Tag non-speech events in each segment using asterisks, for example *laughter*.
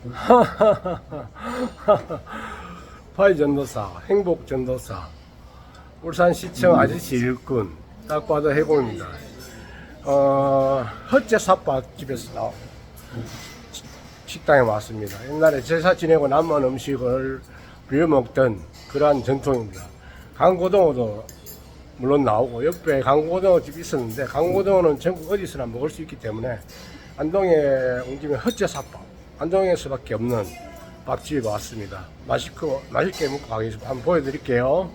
*laughs* 파이 전도사, 행복 전도사, 울산시청 아저씨 일꾼, 딱 봐도 해공입니다. 어, 헛제 삿밥집에서 나 식당에 왔습니다. 옛날에 제사 지내고 남은 음식을 비워 먹던 그러한 전통입니다. 강고등어도 물론 나오고 옆에 강고등어 집이 있었는데 강고등어는 전국 어디서나 먹을 수 있기 때문에 안동에 온 김에 헛제 삿밥 안동에서밖에 없는 밥집에 왔습니다. 맛있고 맛있게 먹고 가겠습니다. 한번 보여드릴게요.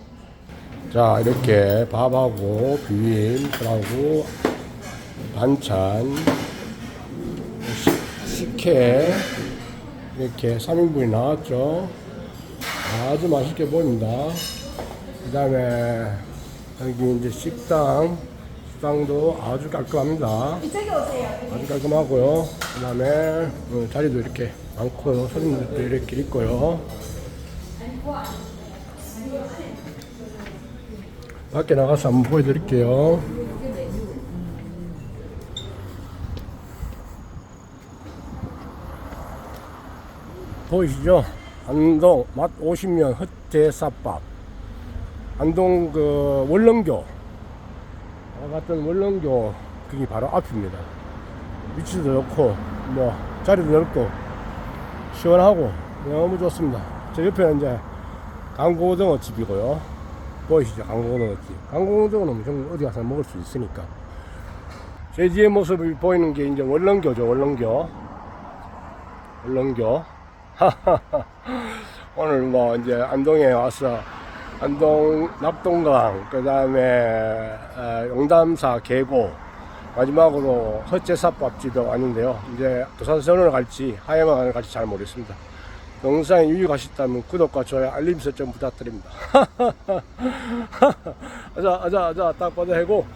자 이렇게 밥하고 비빔 그리고 반찬 식- 식혜 이렇게 3인분이 나왔죠. 아주 맛있게 보입니다. 그 다음에 여기 이제 식당 식당도 아주 깔끔합니다. 이쪽에 오세요. 아주 깔끔하고요. 그 다음에 자리도 이렇게 많고요. 손님들도 이렇게 있고요. 밖에 나가서 한번 보여드릴게요. 보이시죠? 안동 맛 50년 헛제쌀밥 안동 그 월렁교 같은 월렁교 그게 바로 앞입니다. 위치도 좋고 뭐 자리도 넓고 시원하고 너무 좋습니다. 저 옆에는 이제 강고등어 집이고요. 보이시죠? 강고등어 집. 강고등어는 좀 어디 가서 먹을 수 있으니까. 제 뒤에 모습이 보이는 게 이제 월렁교죠. 월렁교. 월렁교. 오늘 뭐 이제 안동에 와서 안동 납동강 그 다음에 용담사 계곡 마지막으로 헛제사밥집에 왔는데요. 이제 부산선을 갈지 하야만을 갈지 잘 모르겠습니다. 영상이 유익하셨다면 구독과 좋아요 알림 설정 부탁드립니다. *laughs* 아자 아자 아자 딱 봐도 해고